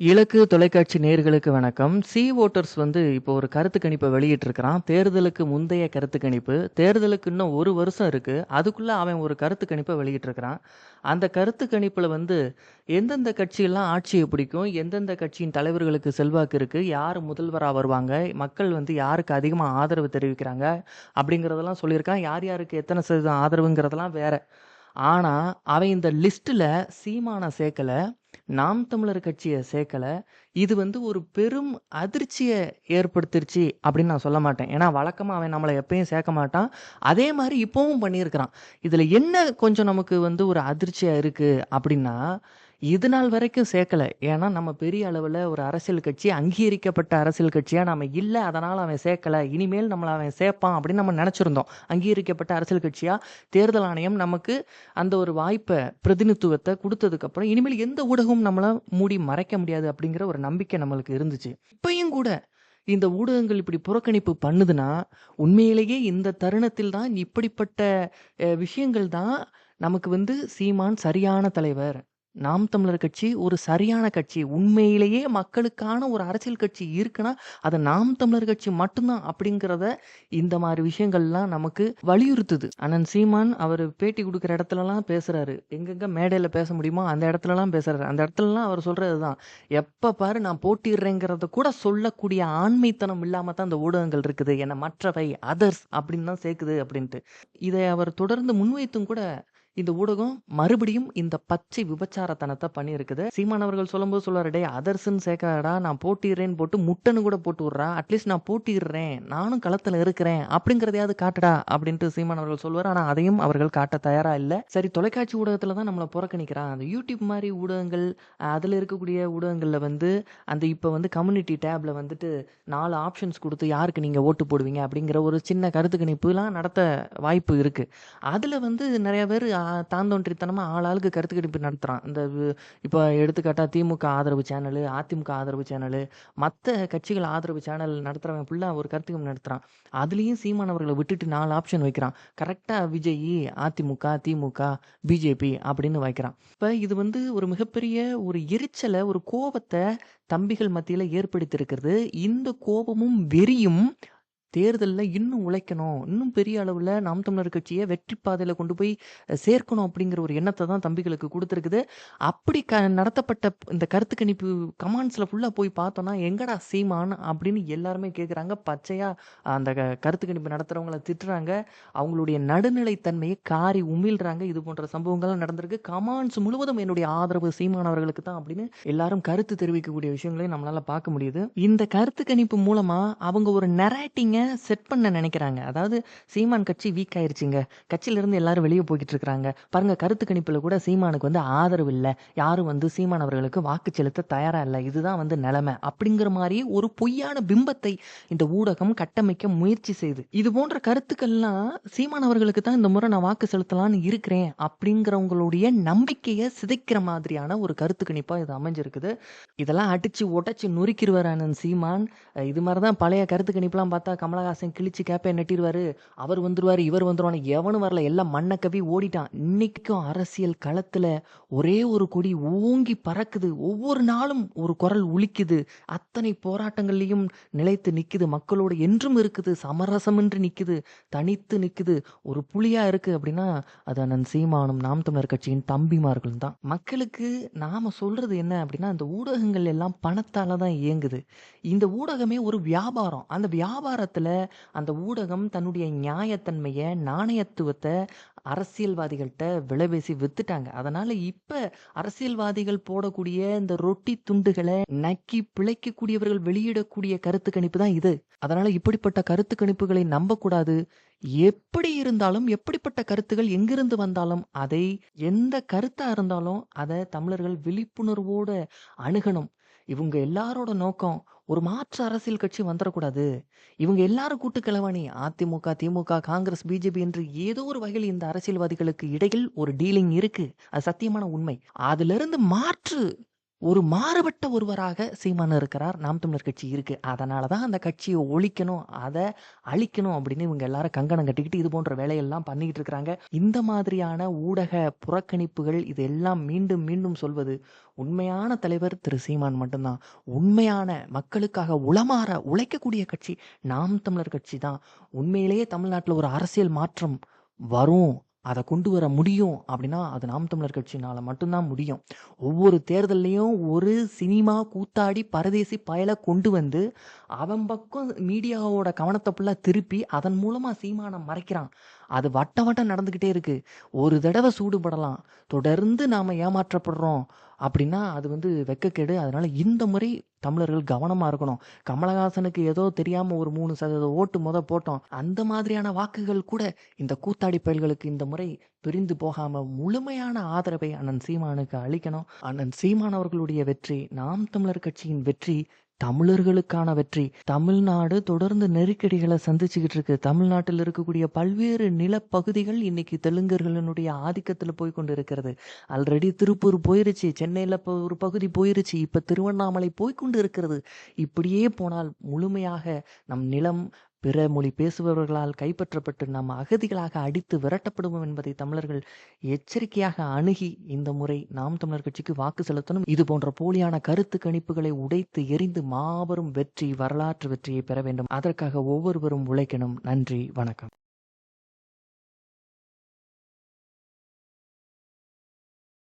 இலக்கு தொலைக்காட்சி நேர்களுக்கு வணக்கம். சி வோட்டர்ஸ் வந்து இப்போ ஒரு கருத்து கணிப்பை வெளியிட்டிருக்கிறான். தேர்தலுக்கு முந்தைய கருத்து கணிப்பு. தேர்தலுக்கு இன்னும் ஒரு வருஷம் இருக்குது அதுக்குள்ளே அவன் ஒரு கருத்து கணிப்பை வெளியிட்டிருக்கிறான். அந்த கருத்து கணிப்பில் வந்து எந்தெந்த கட்சியெல்லாம் ஆட்சியை பிடிக்கும், எந்தெந்த கட்சியின் தலைவர்களுக்கு செல்வாக்கு இருக்குது யார் முதல்வராக வருவாங்க, மக்கள் வந்து யாருக்கு அதிகமாக ஆதரவு தெரிவிக்கிறாங்க, அப்படிங்கிறதெல்லாம் சொல்லியிருக்கான். யார் யாருக்கு எத்தனை சதவீதம் ஆதரவுங்கிறதெல்லாம் வேறு ஆனால் அவன் இந்த லிஸ்ட்டில் சீமான சேர்க்கல. நாம் தமிழர் கட்சியை சேர்க்கலை இது வந்து ஒரு பெரும் அதிர்ச்சியை ஏற்படுத்திருச்சு அப்படின்னு நான் சொல்ல மாட்டேன். ஏன்னா, வழக்கமாக அவன் நம்மளை எப்பயும் சேர்க்க மாட்டான். அதே மாதிரி இப்போவும் பண்ணியிருக்கிறான். இதில் என்ன கொஞ்சம் நமக்கு வந்து ஒரு அதிர்ச்சியாக இருக்கு அப்படின்னா, இது நாள் வரைக்கும் சேர்க்கல. ஏன்னா, நம்ம பெரிய அளவில் ஒரு அரசியல் கட்சி, அங்கீகரிக்கப்பட்ட அரசியல் கட்சியாக நம்ம இல்லை அதனால் அவன் சேர்க்கல. இனிமேல் நம்மளை அவன் சேர்ப்பான் அப்படின்னு நம்ம நினச்சிருந்தோம் அங்கீகரிக்கப்பட்ட அரசியல் கட்சியாக தேர்தல் ஆணையம் நமக்கு அந்த ஒரு வாய்ப்பை பிரதிநிதித்துவத்தை கொடுத்ததுக்கப்புறம் இனிமேல் எந்த ஊடகமும் நம்மளை மூடி மறைக்க முடியாது அப்படிங்கிற ஒரு நம்பிக்கை நம்மளுக்கு இருந்துச்சு. இப்பையும் கூட இந்த ஊடகங்கள் இப்படி புறக்கணிப்பு பண்ணுதுன்னா, உண்மையிலேயே இந்த தருணத்தில் தான் இப்படிப்பட்ட விஷயங்கள் தான் நமக்கு வந்து சீமான் சரியான தலைவர். நாம் தமிழர் கட்சி ஒரு சரியான கட்சி. உண்மையிலேயே மக்களுக்கான ஒரு அரசியல் கட்சி இருக்குன்னா, அது நாம் தமிழர் கட்சி மட்டும்தான் அப்படிங்கிறத இந்த மாதிரி விஷயங்கள்லாம் நமக்கு வலியுறுத்துது. அண்ணன் சீமான் அவர் பேட்டி கொடுக்குற இடத்துலலாம் பேசுறாரு. எங்கெங்க மேடையில் பேச முடியுமோ அந்த இடத்துலலாம் பேசுறாரு. அந்த இடத்துலலாம் அவர் சொல்றது தான் எப்போ பாரு நான் போட்டிடுறேங்கிறத கூட சொல்லக்கூடிய ஆண்மைத்தனம் இல்லாமல் தான் இந்த ஊடகங்கள் இருக்குது. என்னை மற்றவை, அதர்ஸ் அப்படின்னு தான் சேர்க்குது அப்படின்ட்டு. இதை அவர் தொடர்ந்து முன்வைத்தும் கூட இந்த ஊடகம் மறுபடியும் இந்த பச்சை விபச்சாரத்தனத்தை பண்ணியிருக்குது. சீமான் அவர்கள் சொல்லும்போது சொல்லுவாரு, டே அதர்ஸ்ன்னு சேர்க்காடா நான் போட்டிடுறேன்னு போட்டு முட்டன்னு கூட போட்டு விட்றா. அட்லீஸ்ட் நான் போட்டிடுறேன் நானும் களத்தில் இருக்கிறேன். அப்படிங்கிறதையாவது காட்டுடா" அப்படின்ட்டு சீமான் அவர்கள் ஆனால் அதையும் அவர்கள் காட்ட தயாரா இல்லை சரி தொலைக்காட்சி ஊடகத்தில் தான் நம்மளை புறக்கணிக்கிறான். அந்த யூடியூப் மாதிரி ஊடகங்கள், அதில் இருக்கக்கூடிய ஊடகங்களில் வந்து அந்த இப்போ வந்து கம்யூனிட்டி டேப்ல வந்துட்டு நாலு ஆப்ஷன்ஸ் கொடுத்து யாருக்கு நீங்கள் ஓட்டு போடுவீங்க அப்படிங்கிற ஒரு சின்ன கருத்து கணிப்புலாம் நடத்த வாய்ப்பு இருக்கு. அதில் வந்து நிறைய பேர் தாந்தோன்றித்தனமாக ஆளாளுக்கு கருத்து கணிப்பு நடத்துகிறான் இந்த இப்போ எடுத்துக்காட்டால் திமுக ஆதரவு சேனலு, அதிமுக ஆதரவு சேனலு, மற்ற கட்சிகள் ஆதரவு சேனல் நடத்துகிறவன் ஃபுல்லாக ஒரு கருத்து கணிப்பு நடத்துகிறான் அதுலேயும் சீமான் அவர்களை விட்டுட்டு நாலு ஆப்ஷன் வைக்கிறான். கரெக்டாக விஜய் அதிமுக, திமுக, பிஜேபி அப்படின்னு வைக்கிறான். இப்போ இது வந்து ஒரு மிகப்பெரிய ஒரு எரிச்சலை ஒரு கோபத்தை தம்பிகள் மத்தியில் ஏற்படுத்தியிருக்கிறது. இந்த கோபமும், வெறியும் தேர்தலில் இன்னும் உழைக்கணும். இன்னும் பெரிய அளவில் நாம் தமிழர் கட்சியை வெற்றி பாதையில் கொண்டு போய் சேர்க்கணும் அப்படிங்கிற ஒரு எண்ணத்தை தான் தம்பிகளுக்கு கொடுத்துருக்குது அப்படி க நடத்தப்பட்ட இந்த கருத்து கணிப்பு கமாண்ட்ஸில் ஃபுல்லாக போய் பார்த்தோன்னா "எங்கடா சீமான்?" அப்படின்னு எல்லாருமே கேட்குறாங்க. பச்சையாக அந்த க கருத்து கணிப்பு நடத்துறவங்கள திட்டுறாங்க. அவங்களுடைய நடுநிலைத்தன்மையை காரி உமிழ்கிறாங்க இது போன்ற சம்பவங்கள்லாம் நடந்திருக்கு. கமாண்ட்ஸ் முழுவதும் என்னுடைய ஆதரவு சீமான் அவர்களுக்கு தான் அப்படின்னு எல்லாரும் கருத்து தெரிவிக்கக்கூடிய விஷயங்களையும் நம்மளால் பார்க்க முடியுது. இந்த கருத்து கணிப்பு மூலமாக அவங்க ஒரு நரேட்டிங்க செட் பண்ண நினைக்கிறாங்க அதாவது சீமான் கட்சி வீக் ஆயிருச்சுங்க. கட்சியிலிருந்து எல்லாரும் வெளிய போய்கிட்டு இருக்கிறாங்க. பாருங்க கருத்து கணிப்புல கூட சீமானுக்கு வந்து ஆதரவு இல்ல. யாரும் வந்து சீமான் அவர்களுக்கு வாக்கு செலுத்த தயாரா இல்ல. இதுதான் வந்து நிலைமை அப்படிங்கிற மாதிரி ஒரு பொய்யான பிம்பத்தை இந்த ஊடகம் கட்டமைக்க முயற்சி செய்யுது. இது போன்ற கருத்துக்கள்லாம் சீமான் அவர்களுக்கு தான் இந்த முறை நான் வாக்கு செலுத்தலான்னு இருக்கிறேன் அப்படிங்கிறவங்களுடைய நம்பிக்கையை சிதைக்கிற மாதிரியான ஒரு கருத்து கணிப்பா இது அமைஞ்சிருக்குது. இதெல்லாம் அடிச்சு உடைச்சு நொறுக்கிடுவார் ஆனந்த் சீமான். இது மாதிரிதான் தான் பழைய கருத்து கணிப்புலாம் பார்த்தா கமலஹாசன் கிழிச்சு கேப்பை நெட்டிருவாரு. அவர் வந்துருவாரு, இவர் வந்துருவானு எவனும் வரல. எல்லாம் மண்ணை கவி ஓடிட்டான். இன்னைக்கும் அரசியல் களத்துல ஒரே ஒரு கொடி ஓங்கி பறக்குது. ஒவ்வொரு நாளும் ஒரு குரல் உழிக்குது அத்தனை போராட்டங்கள்லையும் நிலைத்து நிக்குது. மக்களோடு என்றும் இருக்குது. சமரசமின்றி நிக்குது. தனித்து நிக்குது. ஒரு புலியா இருக்கு அப்படின்னா, அது அண்ணன் சீமானும், நாம் தமிழர் கட்சியின் தம்பிமார்களும் தான். மக்களுக்கு நாம சொல்றது என்ன அப்படின்னா, இந்த ஊடகங்கள் எல்லாம் பணத்தால தான் இயங்குது. இந்த ஊடகமே ஒரு வியாபாரம். அந்த வியாபாரத்தை வியாபாரத்துல அந்த ஊடகம் தன்னுடைய நியாயத்தன்மைய, நாணயத்துவத்தை அரசியல்வாதிகள்கிட்ட விலைபேசி வித்துட்டாங்க. அதனால இப்ப அரசியல்வாதிகள் போடக்கூடிய இந்த ரொட்டி துண்டுகளை நக்கி பிழைக்கக்கூடியவர்கள் வெளியிடக்கூடிய கருத்து கணிப்பு தான் இது. அதனால இப்படிப்பட்ட கருத்து கணிப்புகளை நம்பக்கூடாது. எப்படி இருந்தாலும், எப்படிப்பட்ட கருத்துகள் எங்கிருந்து வந்தாலும், அதை எந்த கருத்தா இருந்தாலும் அத தமிழர்கள் விழிப்புணர்வோட அணுகணும். இவங்க எல்லாரோட நோக்கம் ஒரு மாற்று அரசியல் கட்சி வந்துடக்கூடாது இவங்க எல்லாரும் கூட்டு கிளவணி அதிமுக, திமுக, காங்கிரஸ், பிஜேபி என்று ஏதோ ஒரு வகையில் இந்த அரசியல்வாதிகளுக்கு இடையில் ஒரு டீலிங் இருக்கு. அது சத்தியமான உண்மை. அதிலிருந்து மாற்று ஒரு மாறுபட்ட ஒருவராக சீமான் இருக்கிறார். நாம் தமிழர் கட்சி இருக்கு. அதனால தான் அந்த கட்சியை ஒழிக்கணும், அதை அழிக்கணும் அப்படின்னு இவங்க எல்லாரும் கங்கணம் கட்டிக்கிட்டு இது போன்ற வேலையெல்லாம் பண்ணிக்கிட்டு இருக்கிறாங்க. இந்த மாதிரியான ஊடக புறக்கணிப்புகள் இது எல்லாம் மீண்டும் மீண்டும் சொல்வது உண்மையான தலைவர் திரு சீமான் மட்டும்தான். உண்மையான மக்களுக்காக உளமாற உழைக்கக்கூடிய கட்சி நாம் தமிழர் கட்சி தான். உண்மையிலேயே தமிழ்நாட்டில் ஒரு அரசியல் மாற்றம் வரும். அதை கொண்டு வர முடியும் அப்படின்னா, அது நாம் தமிழர் கட்சினால் மட்டும்தான் முடியும். ஒவ்வொரு தேர்தல்லயும் ஒரு சினிமா கூத்தாடி பரதேசி பயல கொண்டு வந்து, அவன் பக்கம் மீடியாவோட கவனத்தை ஃபுல்லாக திருப்பி, அதன் மூலமா சீமானம் மறைக்கிறான். அது வட்ட வட்டம் நடந்துக்கிட்டே இருக்கு. ஒரு தடவை சூடுபடலாம். தொடர்ந்து நாம ஏமாற்றப்படுறோம் அப்படின்னா, அது வந்து வெக்கக்கேடு அதனால இந்த முறை தமிழர்கள் கவனமா இருக்கணும். கமலஹாசனுக்கு ஏதோ தெரியாம ஒரு மூணு சதவீத ஓட்டு முத போட்டோம். அந்த மாதிரியான வாக்குகள் கூட இந்த கூத்தாடி பயல்களுக்கு இந்த முறை பிரிந்து போகாம முழுமையான ஆதரவை அண்ணன் சீமானுக்கு அளிக்கணும். அண்ணன் சீமான் அவர்களுடைய வெற்றி, நாம் தமிழர் கட்சியின் வெற்றி, தமிழர்களுக்கான வெற்றி. தமிழ்நாடு தொடர்ந்து நெருக்கடிகளை சந்திச்சுக்கிட்டு இருக்கு. தமிழ்நாட்டில் இருக்கக்கூடிய பல்வேறு நிலப்பகுதிகள் இன்னைக்கு தெலுங்கர்களினுடைய ஆதிக்கத்துல போய் கொண்டு இருக்கிறது. ஆல்ரெடி திருப்பூர் போயிருச்சு. சென்னையில ஒரு பகுதி போயிருச்சு. இப்ப திருவண்ணாமலை போய்கொண்டு இருக்கிறது. இப்படியே போனால் முழுமையாக நம் நிலம் பிற மொழி பேசுபவர்களால் கைப்பற்றப்பட்டு நாம் அகதிகளாக அடித்து விரட்டப்படுவோம் என்பதை தமிழர்கள் எச்சரிக்கையாக அணுகி இந்த முறை நாம் தமிழர் கட்சிக்கு வாக்கு செலுத்தணும். இது போன்ற போலியான கருத்து கணிப்புகளை உடைத்து எறிந்து மாபெரும் வெற்றி, வரலாற்று வெற்றியை பெற வேண்டும். அதற்காக ஒவ்வொருவரும் உழைக்கணும். நன்றி, வணக்கம்.